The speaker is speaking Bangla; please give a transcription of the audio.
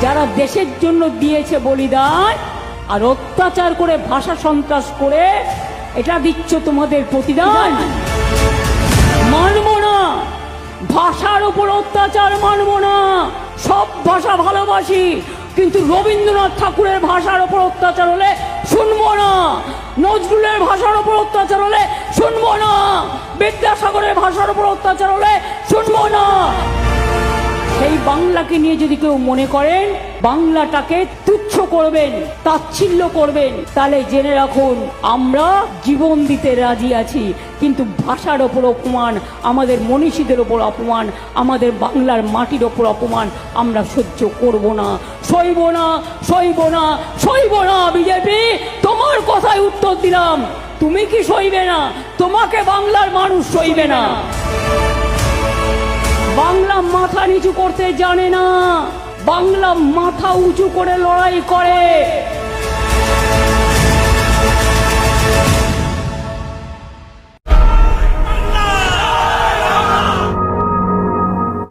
দেশের জন্য দিয়েছে বলিদান আর অত্যাচার করে ভাষা সন্ত্রাস করে, এটা দিচ্ছ তোমাদের প্রতিদান। মানব না। ভাষার উপর অত্যাচার মানব না। সব ভাষা ভালোবাসি, কিন্তু রবীন্দ্রনাথ ঠাকুরের ভাষার উপর অত্যাচার হলে শুনব না। নজরুলের ভাষার উপর অত্যাচার হলে শুনব না। বিদ্যাসাগরের ভাষার উপর অত্যাচার হলে শুনব না। সেই বাংলাকে নিয়ে যদি কেউ মনে করেন, বাংলাটাকে তুচ্ছ করবেন, তাচ্ছিল্য করবেন, তাহলে জেনে রাখুন, আমরা জীবন দিতে রাজি আছি, কিন্তু ভাষার ওপর অপমান, আমাদের মনীষীদের ওপর অপমান, আমাদের বাংলার মাটির ওপর অপমান আমরা সহ্য করব না। সইব না সইব না সইব না বিজেপি, তোমার কথায় উত্তর দিলাম। তুমি কি সইবে না? তোমাকে বাংলার মানুষ সইবে না। মাথা নিচু করতে জানে না। বাংলা মাথা উঁচু করে লড়াই করে।